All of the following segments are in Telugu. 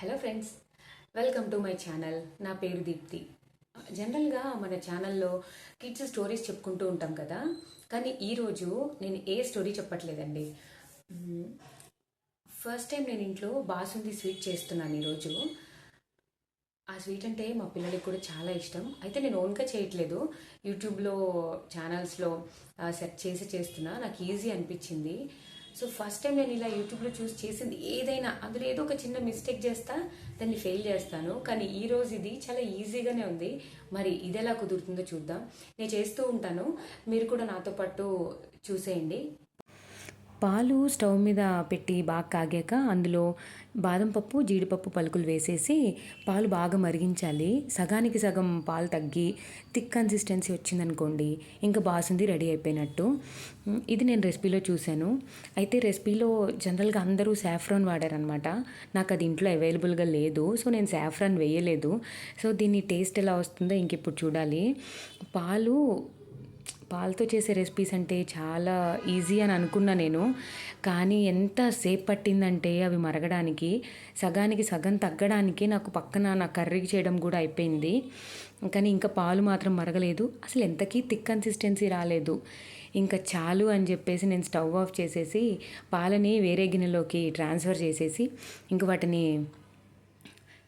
Hello friends welcome to my channel. నా పేరు దీప్తి. జనరల్గా మన ఛానల్లో కిడ్స్ స్టోరీస్ చెప్పుకుంటూ ఉంటాం కదా. కానీ ఈరోజు నేను ఏ స్టోరీ చెప్పట్లేదండి. ఫస్ట్ టైం నేను ఇంట్లో బాసుంది స్వీట్ చేస్తున్నాను ఈరోజు ఆ స్వీట్ అంటే మా పిల్లలకి కూడా చాలా ఇష్టం. అయితే నేను ఓన్గా చేయట్లేదు. యూట్యూబ్లో ఛానల్స్లో సెర్చ్ చేసి చేస్తున్నా. నాకు ఈజీ అనిపించింది. సో ఫస్ట్ టైం నేను ఇలా యూట్యూబ్లో చూసి చేసింది ఏదైనా. అందులో ఏదో ఒక చిన్న మిస్టేక్ చేస్తా దాన్ని ఫెయిల్ చేస్తాను. కానీ ఈ రోజు ఇది చాలా ఈజీగానే ఉంది. మరి ఇది ఎలా కుదురుతుందో చూద్దాం. నేను చేస్తూ ఉంటాను. మీరు కూడా నాతో పాటు చూసేయండి. పాలు స్టవ్ మీద పెట్టి బాగా కాగాక అందులో బాదం పప్పు జీడిపప్పు పలుకులు వేసేసి పాలు బాగా మరిగించాలి. సగానికి సగం పాలు తగ్గి థిక్ కన్సిస్టెన్సీ వచ్చిందనుకోండి ఇంకా బాసుంది రెడీ అయిపోయినట్టు. ఇది నేను రెసిపీలో చూశాను. అయితే రెసిపీలో జనరల్గా అందరూ సాఫ్రాన్ వాడారనమాట. నాకు అది ఇంట్లో అవైలబుల్గా లేదు సో నేను సాఫ్రాన్ వేయలేదు. సో దీని టేస్ట్ ఎలా వస్తుందో ఇంక ఇప్పుడు చూడాలి. పాలు పాలతో చేసే రెసిపీస్ అంటే చాలా ఈజీ అని అనుకున్నా నేను. కానీ ఎంత సేపు పట్టిందంటే అవి మరగడానికి సగానికి సగం తగ్గడానికి నాకు పక్కన నా కర్రీ చేయడం కూడా అయిపోయింది. కానీ ఇంకా పాలు మాత్రం మరగలేదు. అసలు ఎంతకీ థిక్ కన్సిస్టెన్సీ రాలేదు. ఇంకా చాలు అని చెప్పేసి నేను స్టవ్ ఆఫ్ చేసేసి పాలని వేరే గిన్నెలోకి ట్రాన్స్ఫర్ చేసేసి ఇంక వాటిని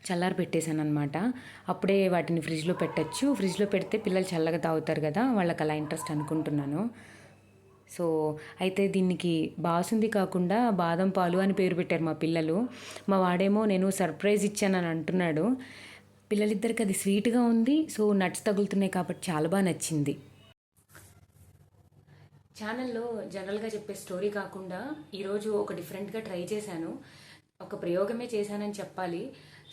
చల్లారి పెట్టేశాను అనమాట అప్పుడే వాటిని ఫ్రిడ్జ్లో పెట్టచ్చు. ఫ్రిడ్జ్లో పెడితే పిల్లలు చల్లగా తాగుతారు కదా వాళ్ళకి అలా ఇంట్రెస్ట్ అనుకుంటున్నాను. సో అయితే దీనికి బాసుంది కాకుండా బాదం పాలు అని పేరు పెట్టారు మా పిల్లలు. మా వాడేమో నేను సర్ప్రైజ్ ఇచ్చానని అంటున్నాడు. పిల్లలిద్దరికి అది స్వీట్గా ఉంది. సో నట్స్ తగులుతున్నాయి కాబట్టి చాలా బాగా నచ్చింది. ఛానల్లో జనరల్గా చెప్పే స్టోరీ కాకుండా ఈరోజు ఒక డిఫరెంట్గా ట్రై చేశాను. ఒక ప్రయోగమే చేశానని చెప్పాలి.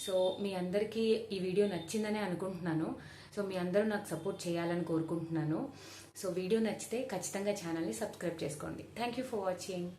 సో మీ అందరికీ ఈ వీడియో నచ్చిందనే అనుకుంటున్నాను. సో మీ అందరూ నాకు సపోర్ట్ చేయాలని కోరుకుంటున్నాను. సో వీడియో నచ్చితే ఖచ్చితంగా ఛానల్ని సబ్స్క్రైబ్ చేసుకోండి. Thank you for watching